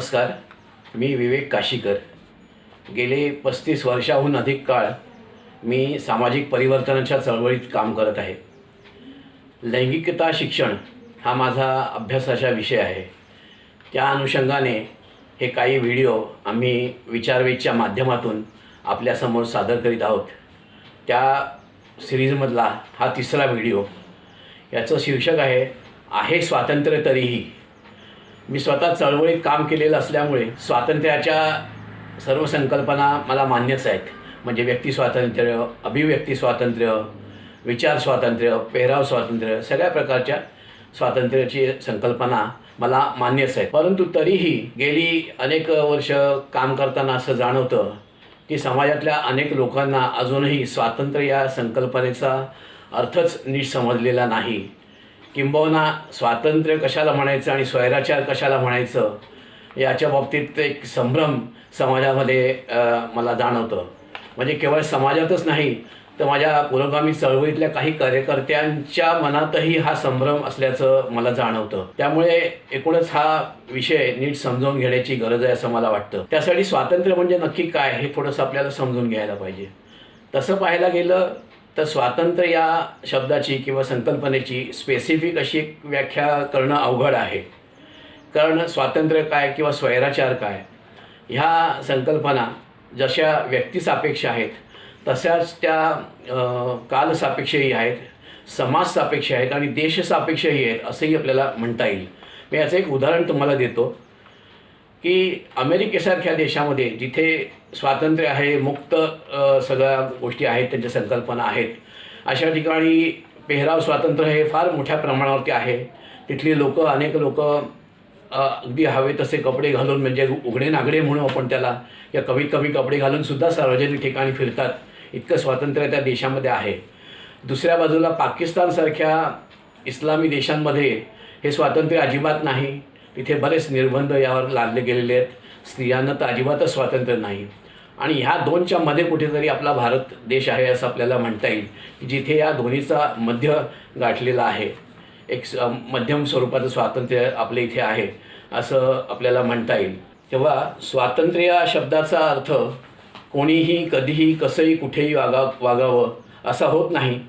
नमस्कार मी विवेक काशीकर. गेले पस्तीस वर्षाहून अधिक काळ मी सामाजिक परिवर्तनाच्या चळवळीत काम करत आहे. लैंगिकता शिक्षण हा माझा अभ्यासाचा विषय आहे. त्या अनुषंगाने हे काही व्हिडिओ आम्ही विचारवेच्या माध्यमातून आपल्यासमोर सादर करीत आहोत. त्या सिरीजमधला हा तिसरा व्हिडिओ. याचं शीर्षक आहे आहे स्वातंत्र्य तरीही. मी स्वतः चळवळीत काम केलेलं असल्यामुळे स्वातंत्र्याच्या सर्व संकल्पना मला मान्यच आहेत. म्हणजे व्यक्ती स्वातंत्र्य अभिव्यक्ती स्वातंत्र्य विचार स्वातंत्र्य पेहराव स्वातंत्र्य सगळ्या प्रकारच्या स्वातंत्र्याची संकल्पना मला मान्यच आहे परंतु तरीही गेली अनेक वर्ष काम करताना असं जाणवतं की समाजातल्या अनेक लोकांना अजूनही स्वातंत्र्य या संकल्पनेचा अर्थच नीट समजलेला नाही. किंबहुना स्वातंत्र्य कशाला म्हणायचं आणि स्वैराचार कशाला म्हणायचं याच्या बाबतीत एक संभ्रम समाजामध्ये मला जाणवतं. म्हणजे केवळ समाजातच नाही तर माझ्या पुरोगामी चळवळीतल्या काही कार्यकर्त्यांच्या मनातही हा संभ्रम असल्याचं मला जाणवतं. त्यामुळे एकूणच हा विषय नीट समजावून घेण्याची गरज आहे असं मला वाटतं. त्यासाठी स्वातंत्र्य म्हणजे नक्की काय हे थोडंसं आपल्याला समजून घ्यायला पाहिजे. तसं पाहायला गेलं तर स्वातंत्र्य या शब्दाची किंवा संकल्पनेची स्पेसिफिक अशी व्याख्या करणं अवघड आहे. कारण स्वातंत्र्य काय किंवा स्वैराचार काय ह्या संकल्पना जशा व्यक्तिसापेक्ष आहेत तशाच त्या कालसापेक्षही आहेत समाजसापेक्ष आहेत आणि देशसापेक्षही आहेत असंही आपल्याला म्हणता येईल. मी याचं एक उदाहरण तुम्हाला देतो की अमेरिकेसारख्या देशामध्ये जिथे स्वातंत्र्य आहे मुक्त सगळ्या गोष्टी आहेत त्यांच्या संकल्पना आहेत. अशा ठिकाणी पेहराव स्वातंत्र्य हे फार मोठ्या प्रमाणावरती आहे. तिथली लोक अनेक लोक अगदी हवे तसे कपडे घालून म्हणजे उघडे नागडे म्हणू आपण त्याला या कमीत कमी कपडे घालूनसुद्धा सार्वजनिक ठिकाणी फिरतात. इतकं स्वातंत्र्य त्या देशामध्ये आहे. दुसऱ्या बाजूला पाकिस्तानसारख्या इस्लामी देशांमध्ये हे स्वातंत्र्य अजिबात नाही. तिथे बरेच निर्बंध यावर लादले गेलेले आहेत. स्त्रियांना तर अजिबातच स्वातंत्र्य नाही. आणि ह्या दोनच्या मध्ये कुठेतरी आपला भारत देश आहे असं आपल्याला म्हणता येईल की जिथे या दोन्हीचा मध्य गाठलेला आहे. एक स- मध्यम स्वरूपाचं स्वातंत्र्य आपल्या इथे आहे असं आपल्याला म्हणता येईल. तेव्हा स्वातंत्र्य या शब्दाचा अर्थ कोणीही कधीही कसंही कुठेही वागा वागावं असा होत नाही.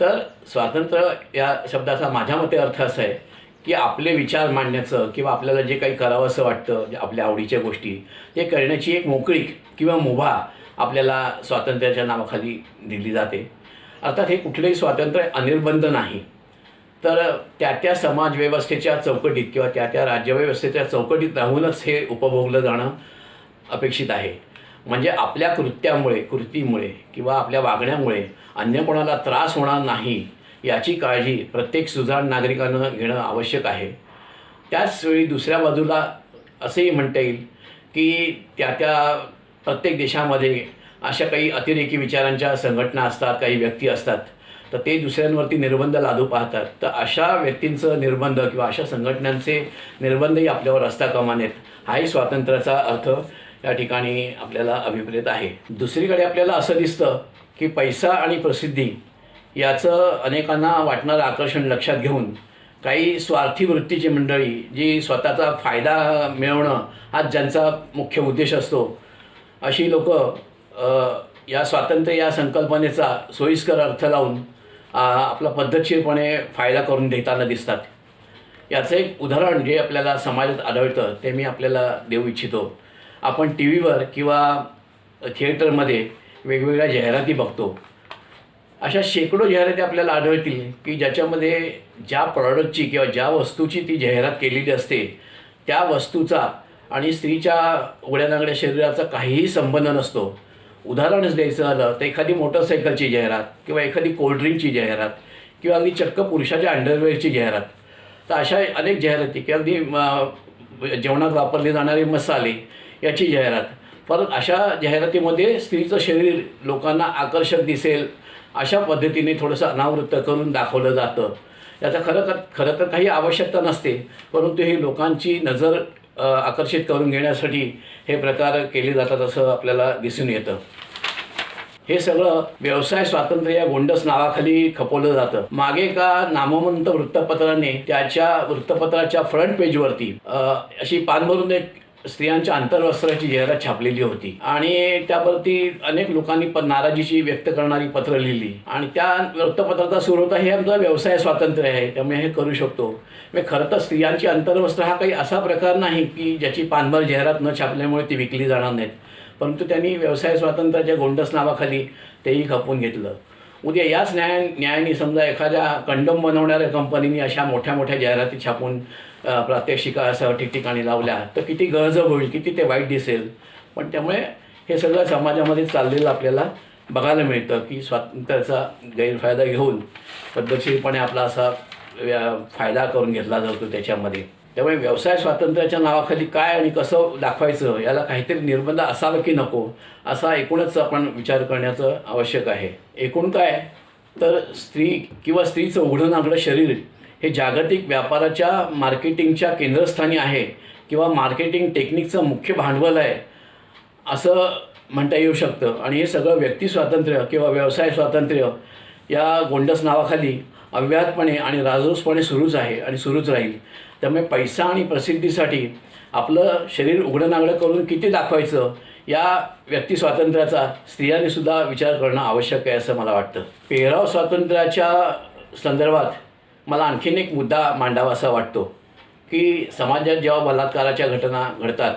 तर स्वातंत्र्य या शब्दाचा माझ्या मते अर्थ असा आहे की आपले विचार मांडण्याचं किंवा आपल्याला जे काही करावं असं वाटतं आपल्या आवडीच्या गोष्टी ते करण्याची एक मोकळीक किंवा मुभा आपल्याला स्वातंत्र्याच्या नावाखाली दिली जाते. अर्थात हे कुठलंही स्वातंत्र्य अनिर्बंध नाही. तर त्या त्या समाजव्यवस्थेच्या चौकटीत किंवा त्या त्या राज्यव्यवस्थेच्या चौकटीत राहूनच हे उपभोगलं जाणं अपेक्षित आहे. म्हणजे आपल्या कृत्यामुळे कृतीमुळे किंवा आपल्या वागण्यामुळे अन्य कोणाला त्रास होणार नाही याची काळजी प्रत्येक सुजाण नागरिकानं घेणं आवश्यक आहे. त्याचवेळी दुसऱ्या बाजूला असंही म्हणता येईल की त्या त्या प्रत्येक देशामध्ये अशा काही अतिरेकी विचारांच्या संघटना असतात काही व्यक्ती असतात तर ते दुसऱ्यांवरती निर्बंध लादू पाहतात. तर अशा व्यक्तींचं निर्बंध किंवा अशा संघटनांचे निर्बंधही आपल्यावर असता कमानेत नयेत हाही स्वातंत्र्याचा अर्थ या ठिकाणी आपल्याला अभिप्रेत आहे. दुसरीकडे आपल्याला असं दिसतं की पैसा आणि प्रसिद्धी याचं अनेकांना वाटणारं आकर्षण लक्षात घेऊन काही स्वार्थी वृत्तीची मंडळी जी स्वतःचा फायदा मिळवणं हाच ज्यांचा मुख्य उद्देश असतो अशी लोक या स्वातंत्र्य या संकल्पनेचा सोयीस्कर अर्थ लावून आपला पद्धतशीरपणे फायदा करून देताना दिसतात. याचं एक उदाहरण जे आपल्याला समाजात आढळतं ते मी आपल्याला देऊ इच्छितो. आपण टी व्हीवर किंवा थिएटरमध्ये वेगवेगळ्या जाहिराती बघतो. अशा शेकडो जाहिराती आपल्याला आढळतील की ज्याच्यामध्ये ज्या प्रॉडक्टची किंवा ज्या वस्तूची ती जाहिरात केलेली असते त्या वस्तूचा आणि स्त्रीच्या उघड्यानागड्या शरीराचा काहीही संबंध नसतो. उदाहरणच द्यायचं झालं तर एखादी मोटरसायकलची जाहिरात किंवा एखादी कोल्ड्रिंकची जाहिरात किंवा अगदी चक्क पुरुषाच्या अंडरवेअरची जाहिरात. तर अशा अनेक जाहिराती किंवा अगदी म, जेवणात वापरले जाणारे मसाले याची जाहिरात. परत अशा जाहिरातीमध्ये स्त्रीचं शरीर लोकांना आकर्षक दिसेल अशा पद्धतीने थोडंसं अनावृत्त करून दाखवलं जातं. याचा खरं तर खरं तर काही आवश्यकता नसते परंतु हे लोकांची नजर आकर्षित करून घेण्यासाठी हे प्रकार केले जातात असं आपल्याला दिसून येतं. हे सगळं व्यवसाय स्वातंत्र्य या गोंडस नावाखाली खपवलं जातं. मागे एका नामवंत वृत्तपत्राने त्याच्या वृत्तपत्राच्या फ्रंट पेजवरती अशी पानभरून एक स्त्रियांच्या आंतरवस्त्राची जाहिरात छापलेली होती. आणि त्यावरती अनेक लोकांनी प नाराजीची व्यक्त करणारी पत्र लिहिली. आणि त्या वृत्तपत्राचा सुरू होता हे आमचा व्यवसाय स्वातंत्र्य आहे त्यामुळे हे करू शकतो. म्हणजे खरं तर स्त्रियांची अंतर्वस्त्र हा काही असा प्रकार नाही की ज्याची पानभर जाहिरात न छापल्यामुळे ती विकली जाणार नाहीत. परंतु त्यांनी व्यवसाय स्वातंत्र्याच्या गोंडस नावाखाली तेही खपून घेतलं. उद्या याच न्याय न्यायाने समजा एखाद्या कंडम बनवणाऱ्या कंपनीने अशा मोठ्या मोठ्या जाहिराती छापून प्रात्यक्षिका असं ठिकठिकाणी लावल्या. तर किती गळजब होईल किती ते वाईट दिसेल. पण त्यामुळे हे सगळं समाजामध्ये चाललेलं आपल्याला बघायला मिळतं की स्वातंत्र्याचा गैरफायदा घेऊन पद्धतशीरपणे आपला असा व्या- फायदा करून घेतला जातो त्याच्यामध्ये. त्यामुळे व्यवसाय स्वातंत्र्याच्या नावाखाली काय आणि कसं दाखवायचं याला काहीतरी निर्बंध असावं की नको असा एकूणच आपण विचार करण्याचं आवश्यक आहे. एकूण काय? तर स्त्री किंवा स्त्रीचं उघडं नागडं शरीर हे जागतिक व्यापाराच्या मार्केटिंगच्या केंद्रस्थानी आहे किंवा मार्केटिंग टेक्निकचं मुख्य भांडवल आहे असं म्हणता येऊ शकतं. आणि हे सगळं व्यक्ती स्वातंत्र्य किंवा व्यवसाय स्वातंत्र्य या गोंडस नावाखाली अव्याहतपणे आणि राजरोसपणे सुरूच आहे आणि सुरूच राहील. त्यामुळे पैसा आणि प्रसिद्धीसाठी आपलं शरीर उघडं करून किती दाखवायचं या व्यक्ती स्वातंत्र्याचा स्त्रियांनीसुद्धा विचार करणं आवश्यक आहे असं मला वाटतं. पेहराव स्वातंत्र्याच्या संदर्भात मला आणखीन एक मुद्दा मांडावा असा वाटतो की समाजात जेव्हा बलात्काराच्या घटना घडतात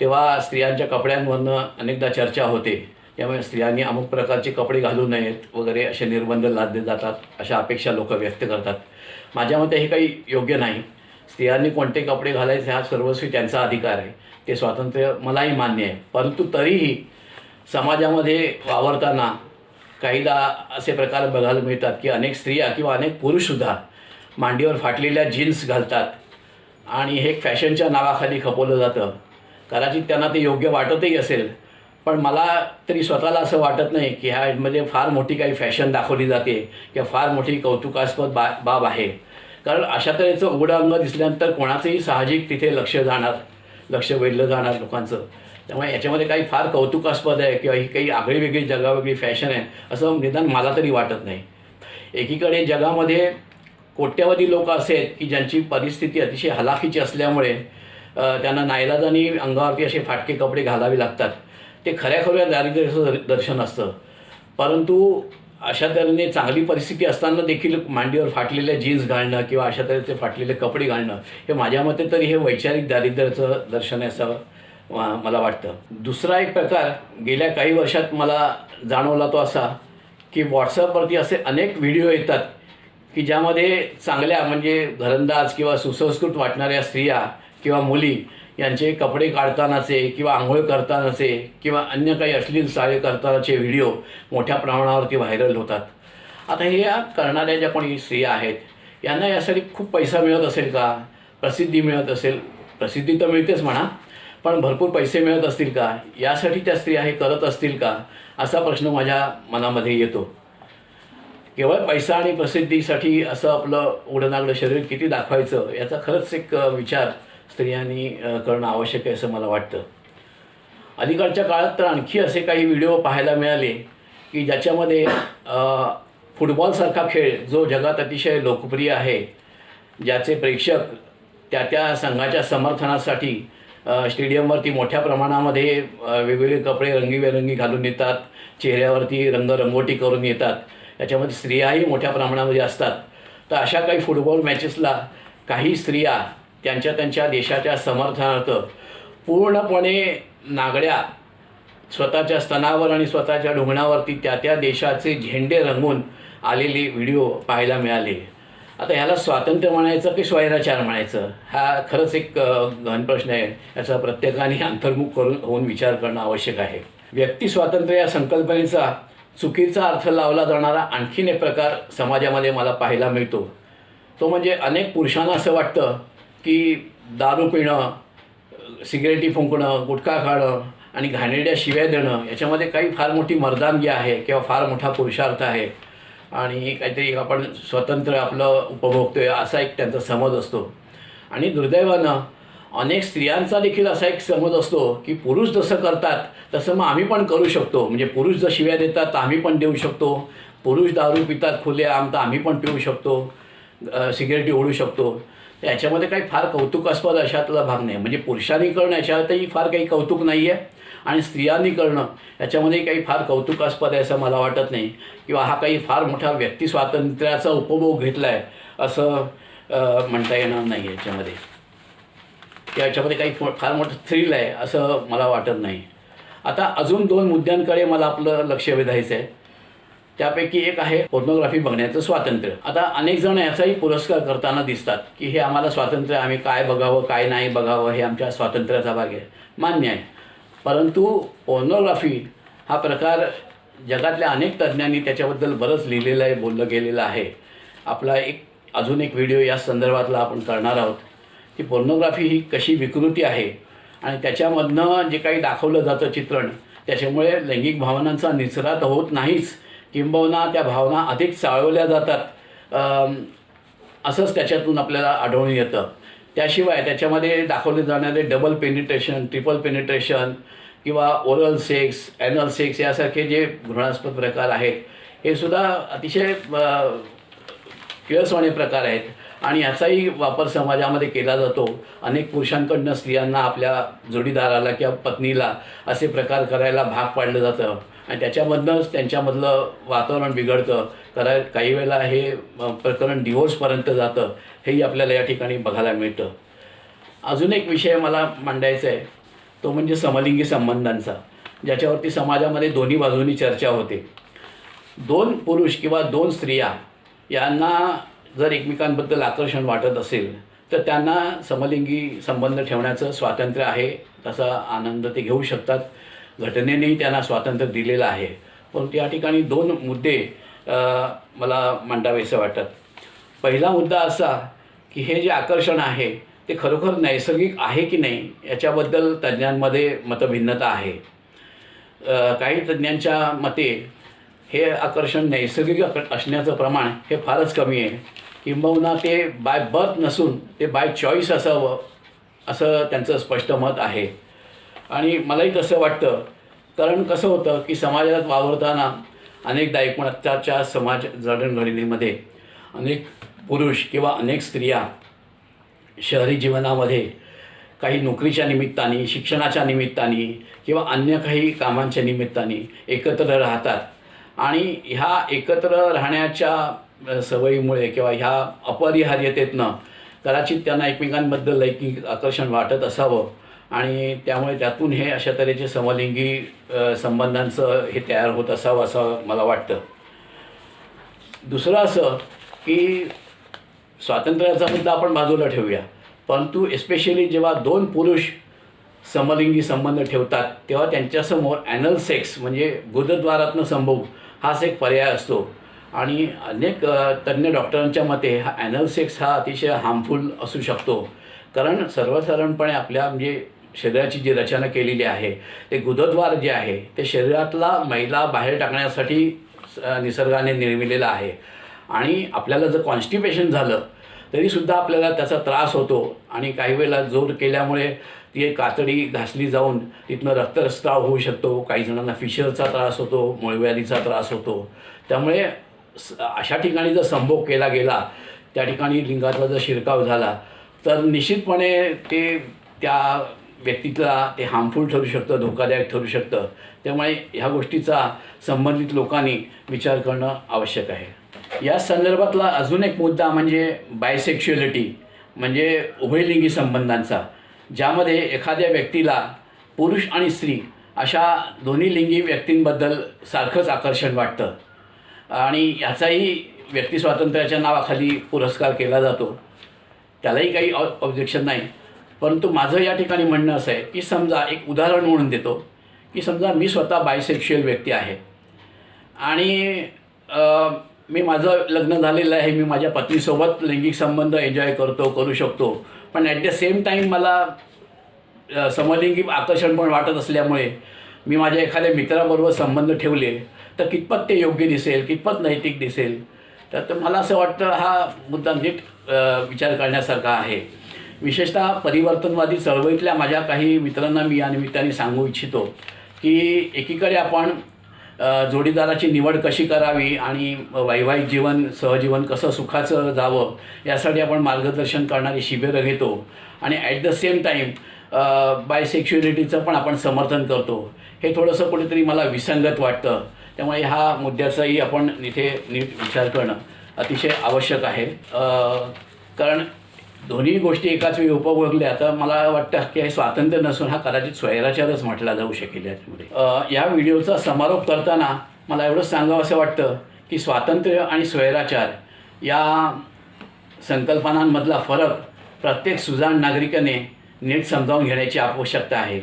तेव्हा स्त्रियांच्या कपड्यांवरनं अनेकदा चर्चा होते. त्यामुळे स्त्रियांनी अमुक प्रकारचे कपडे घालू नयेत वगैरे असे निर्बंध लादले जातात अशा अपेक्षा लोक व्यक्त करतात. माझ्या मते हे काही योग्य नाही. स्त्रियांनी कोणते कपडे घालायचे हा सर्वस्वी त्यांचा अधिकार आहे. ते स्वातंत्र्य मलाही मान्य आहे. परंतु तरीही समाजामध्ये वावरताना काहीदा असे प्रकार बघायला मिळतात की अनेक स्त्रिया किंवा अनेक पुरुषसुद्धा मांडीवर फाटलेल्या जीन्स घालतात. आणि हे फॅशनच्या नावाखाली खपवलं जातं. कदाचित त्यांना ते योग्य वाटतही असेल. पण मला तरी स्वतःला असं वाटत नाही की ह्यामध्ये फार मोठी काही फॅशन दाखवली जाते किंवा फार मोठी कौतुकास्पद बा बाब आहे. कारण अशा तऱ्हेचं उघडं अंग दिसल्यानंतर कोणाचंही साहजिक तिथे लक्ष जाणार लक्ष वेधलं जाणार लोकांचं. त्यामुळे याच्यामध्ये काही फार कौतुकास्पद आहे किंवा ही काही आगळी वेगळी जगावेगळी फॅशन आहे असं निदान मला तरी वाटत नाही. एकीकडे जगामध्ये कोट्यवधी लोक असे आहेत की ज्यांची परिस्थिती अतिशय हलाखीची असल्यामुळे त्यांना नाईलाजानी अंगावरती असे फाटके कपडे घालावे लागतात. ते खऱ्याखुऱ्या दारिद्र्याचं दर्शन असतं. परंतु अशा तऱ्हेने चांगली परिस्थिती असताना देखील मांडीवर फाटलेल्या जीन्स घालणं किंवा अशा तऱ्हेचे फाटलेले कपडे घालणं हे माझ्या मते तरी हे वैचारिक दारिद्र्याचं दर्शन आहे असं मला वाटतं. दुसरा एक प्रकार गेल्या काही वर्षात मला जाणवला तो असा की व्हॉट्सअपवरती असे अनेक व्हिडिओ येतात की ज्यामध्ये चांगल्या म्हणजे घरंदाज किंवा सुसंस्कृत वाटणाऱ्या स्त्रिया किंवा मुली यांचे कपडे काढतानाचे किंवा आंघोळ करतानाचे किंवा अन्य काही अश्लील साळे करतानाचे व्हिडिओ मोठ्या प्रमाणावरती व्हायरल होतात. आता हे या करणाऱ्या ज्या कोणी स्त्रिया आहेत यांना यासाठी खूप पैसा मिळत असेल का? प्रसिद्धी मिळत असेल? प्रसिद्धी तर मिळतेच म्हणा. पण भरपूर पैसे मिळत असतील का? यासाठी त्या स्त्रिया हे करत असतील का? असा प्रश्न माझ्या मनामध्ये येतो. केवळ पैसा आणि प्रसिद्धीसाठी असं आपलं उघडनागडं शरीर किती दाखवायचं याचा खरंच एक विचार स्त्रियांनी करणं आवश्यक आहे असं मला वाटतं. अलीकडच्या काळात तर आणखी असे काही व्हिडिओ पाहायला मिळाले की ज्याच्यामध्ये फुटबॉलसारखा खेळ जो जगात अतिशय लोकप्रिय आहे ज्याचे प्रेक्षक त्या त्या संघाच्या समर्थनासाठी स्टेडियमवरती मोठ्या प्रमाणामध्ये वेगवेगळे कपडे रंगीबेरंगी घालून येतात चेहऱ्यावरती रंगरंगोटी करून येतात. याच्यामध्ये स्त्रियाही मोठ्या प्रमाणामध्ये असतात. तर अशा काही फुटबॉल मॅचेसला काही स्त्रिया त्यांच्या त्यांच्या देशाच्या समर्थनार्थ पूर्णपणे नागड्या स्वतःच्या स्तनावर आणि स्वतःच्या ढुंगणावरती त्या त्या देशाचे झेंडे रंगून आलेले व्हिडिओ पाहायला मिळाले. आता ह्याला स्वातंत्र्य म्हणायचं की स्वैराचार म्हणायचं? हा खरंच एक अ, गहन प्रश्न आहे. याचा प्रत्येकाने अंतर्मुख करून होऊन विचार करणं आवश्यक आहे. व्यक्ती स्वातंत्र्य या संकल्पनेचा चुकीचा अर्थ लावला जाणारा आणखीन एक प्रकार समाजामध्ये मला पाहायला मिळतो. तो म्हणजे अनेक पुरुषांना असं वाटतं की दारू पिणं सिगरेटी फुंकणं गुटखा खाणं आणि घाणेरड्या शिव्या देणं याच्यामध्ये काही फार मोठी मर्दानगी आहे किंवा फार मोठा पुरुषार्थ आहे. आणि काहीतरी आपण स्वतंत्र आपलं उपभोगतो आहे असा एक त्यांचा समज असतो. आणि दुर्दैवानं अनेक स्त्रियांचा देखील असा एक समज असतो की पुरुष जसं करतात तसं मग आम्ही पण करू शकतो. म्हणजे पुरुष जर शिव्या देतात तर आम्ही पण देऊ शकतो. पुरुष दारू पितात खुले आम तर आम्ही पण पिऊ शकतो. सिगरेटी ओढू शकतो. याच्यामध्ये काही फार कौतुकास्पद अशातला भाग नाही. म्हणजे पुरुषांनी करणं याच्यातही फार काही कौतुक नाही आहे आणि स्त्रियांनी करणं याच्यामध्ये काही फार कौतुकास्पद आहे असं मला वाटत नाही. किंवा हा काही फार मोठा व्यक्ती स्वातंत्र्याचा उपभोग घेतला आहे असं म्हणता येणार नाही याच्यामध्ये. की याच्यामध्ये काही फार मोठं थ्रिल आहे असं मला वाटत नाही. आता अजून दोन मुद्द्यांकडे मला आपलं लक्ष वेधायचं आहे. त्यापैकी एक आहे फोर्नोग्राफी बघण्याचं स्वातंत्र्य. आता अनेक जण याचाही पुरस्कार करताना दिसतात की हे आम्हाला स्वातंत्र्य आम्ही काय बघावं काय नाही बघावं हे आमच्या स्वातंत्र्याचा भाग आहे. मान्य आहे. परंतु पोर्नोग्राफी हा प्रकार जगातल्या अनेक तज्ज्ञांनी त्याच्याबद्दल बरंच लिहिलेलं आहे बोललं गेलेलं आहे. आपला एक अजून एक व्हिडिओ या संदर्भातला आपण करणार आहोत की पोर्नोग्राफी ही कशी विकृती आहे आणि त्याच्यामधनं जे काही दाखवलं जातं चित्रण त्याच्यामुळे लैंगिक भावनांचा निचरा तर होत नाहीच. किंबहुना त्या भावना अधिक चाळवल्या जातात. असंच त्याच्यातून आपल्याला आढळून येतं. त्याशिवाय त्याच्यामध्ये दाखवले जाणारे डबल पेनिट्रेशन ट्रिपल पेनिट्रेशन किंवा ओरल सेक्स ॲनल सेक्स यासारखे जे घृणास्पद प्रकार आहेत हे सुद्धा अतिशय किळसवाणे प्रकार आहेत. आणि याचाही वापर समाजामध्ये केला जातो. अनेक पुरुषांकडनं स्त्रियांना आपल्या जोडीदाराला किंवा पत्नीला असे प्रकार करायला भाग पाडलं जातं. आणि त्याच्यामधनंच त्यांच्यामधलं वातावरण बिघडतं. करा काही वेळेला हे प्रकरण डिवोर्सपर्यंत जातं. हेही आपल्याला या ठिकाणी बघायला मिळतं. अजून एक विषय मला मांडायचा आहे. तो म्हणजे समलिंगी संबंधांचा ज्याच्यावरती समाजामध्ये दोन्ही बाजूंनी चर्चा होते. दोन पुरुष किंवा दोन स्त्रिया यांना जर एकमेकांबद्दल आकर्षण वाटत असेल तर त्यांना समलिंगी संबंध ठेवण्याचं स्वातंत्र्य आहे तसा आनंद ते घेऊ शकतात. घटनेनेही त्यांना स्वातंत्र्य दिलेलं आहे. परंतु या ठिकाणी दोन मुद्दे मला मांडावेसे वाटतात. पहिला मुद्दा असा की हे जे आकर्षण आहे ते खरोखर नैसर्गिक आहे की नाही याच्याबद्दल तज्ज्ञांमध्ये मतभिन्नता आहे. काही तज्ज्ञांच्या मते हे आकर्षण नैसर्गिक असण्याचं प्रमाण हे फारच कमी आहे. किंबहुना ते बाय बर्थ नसून ते बाय चॉईस असावं असं त्यांचं स्पष्ट मत आहे. आणि मलाही तसं वाटतं कारण कसं होतं की समाजात वावरताना अनेकदा अत्याच्या समाज जडणघडणीमध्ये अनेक पुरुष किंवा अनेक स्त्रिया शहरी जीवनामध्ये काही नोकरीच्या निमित्ताने शिक्षणाच्या निमित्ताने किंवा अन्य काही कामांच्या निमित्ताने एकत्र राहतात. आणि ह्या एकत्र राहण्याच्या सवयीमुळे किंवा ह्या अपरिहार्यतेतनं कदाचित त्यांना एकमेकांबद्दल लैंगिक आकर्षण वाटत असावं आणि त्यामुळे त्यातून हे अशा तऱ्हेचे समलिंगी संबंधांचं हे तयार होत असावं असं मला वाटतं. दुसरं असं की स्वातंत्र्याचा मुद्दा आपण बाजूला ठेवूया. परंतु एस्पेशली जेव्हा दोन पुरुष समलिंगी संबंध ठेवतात तेव्हा त्यांच्यासमोर ॲनल सेक्स म्हणजे गुदद्वारातनं संभोग हाच एक पर्याय असतो. आणि अनेक तज्ज्ञ डॉक्टरांच्या मते हा ॲनल सेक्स हा अतिशय हार्मफुल असू शकतो. कारण सर्वसाधारणपणे आपल्या म्हणजे शरीराची जी रचना केलेली आहे ते गुदद्वार जे आहे ते शरीरातला मैला बाहेर टाकण्यासाठी निसर्गाने निर्मिलेलं आहे. आणि आपल्याला जर कॉन्स्टिपेशन झालं तरीसुद्धा आपल्याला त्याचा त्रास होतो. आणि काही वेळेला जोर केल्यामुळे ती एक कातडी घासली जाऊन तिथनं रक्तस्त्राव होऊ शकतो. काही जणांना फिशरचा त्रास होतो मुळव्याधीचा त्रास होतो. त्यामुळे स- अशा ठिकाणी जर संभोग केला गेला त्या ठिकाणी लिंगातला जर शिरकाव झाला तर निश्चितपणे ते त्या व्यक्तीला ते हार्मफुल ठरू शकतं धोकादायक ठरू शकतं. त्यामुळे ह्या गोष्टीचा संबंधित लोकांनी विचार करणं आवश्यक आहे. या संदर्भातला अजून एक मुद्दा म्हणजे बायसेक्शुअलिटी म्हणजे उभयलिंगी संबंधांचा ज्यामध्ये एखाद्या व्यक्तीला पुरुष आणि स्त्री अशा दोन्ही लिंगी व्यक्तींबद्दल सारखंच आकर्षण वाटतं. आणि याचाही व्यक्ती स्वातंत्र्याच्या नावाखाली पुरस्कार केला जातो. त्यालाही काही ऑब्जेक्शन नाही. परंतु माझं या ठिकाणी म्हणणं असं आहे की समजा एक उदाहरण म्हणून देतो की समजा मी स्वतः बायसेक्शुअल व्यक्ती आहे. आणि मी माझं लग्न झालेलं आहे मी माझ्या पत्नीसोबत लैंगिक संबंध एन्जॉय करतो करू शकतो. पण ॲट द सेम टाईम मला समलिंगी आकर्षण पण वाटत असल्यामुळे मी माझ्या एखाद्या मित्राबरोबर संबंध ठेवले तर कितपत ते योग्य दिसेल कितपत नैतिक दिसेल तर तर मला असं वाटतं हा मुद्दा नीट विचार करण्यासारखा आहे. विशेषतः परिवर्तनवादी चळवळीतल्या माझ्या काही मित्रांना मी या निमित्ताने सांगू इच्छितो की एकीकडे आपण जोडीदाराची निवड कशी करावी आणि वैवाहिक जीवन सहजीवन कसं सुखाचं जावं यासाठी आपण मार्गदर्शन करणारी शिबिरं घेतो. आणि ॲट द सेम टाईम बायसेक्शुअलिटीचं पण आपण समर्थन करतो. हे थोडंसं कुठेतरी मला विसंगत वाटतं. त्यामुळे ह्या मुद्द्याचाही आपण इथे नीट विचार करणं अतिशय आवश्यक आहे. कारण दोन्ही गोष्टी एकाच वेळी उपभोगल्या तर मला वाटतं की हे स्वातंत्र्य नसून हा कदाचित स्वैराचारच म्हटला जाऊ शकेल याच्यामध्ये. या व्हिडिओचा समारोप करताना मला एवढंच सांगावं असं वाटतं की स्वातंत्र्य आणि स्वैराचार या संकल्पनांमधला फरक प्रत्येक सुजाण नागरिकाने नीट समजावून घेण्याची आवश्यकता आहे.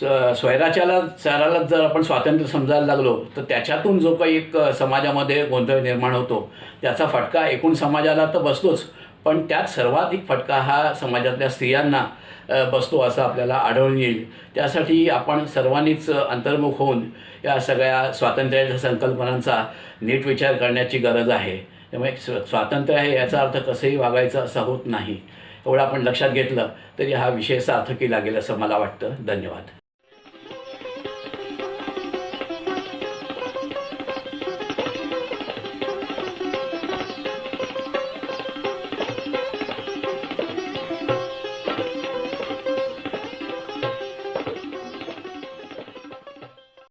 स स्वैराच्याला चाराला जर आपण स्वातंत्र्य समजायला लागलो तर त्याच्यातून जो काही एक समाजामध्ये गोंधळ निर्माण होतो त्याचा फटका एकूण समाजाला तर बसतोच. पण त्यात सर्वाधिक फटका हा समाजातल्या स्त्रियांना बसतो असं आपल्याला आढळून येईल. त्यासाठी आपण सर्वांनीच अंतर्मुख होऊन या सगळ्या स्वातंत्र्याच्या संकल्पनांचा नीट विचार करण्याची गरज आहे. त्यामुळे स्व स्वातंत्र्य आहे याचा अर्थ कसंही वागायचं असं होत नाही. एवढं आपण लक्षात घेतलं तरी हा विषय सार्थकी लागेल असं मला वाटतं. धन्यवाद.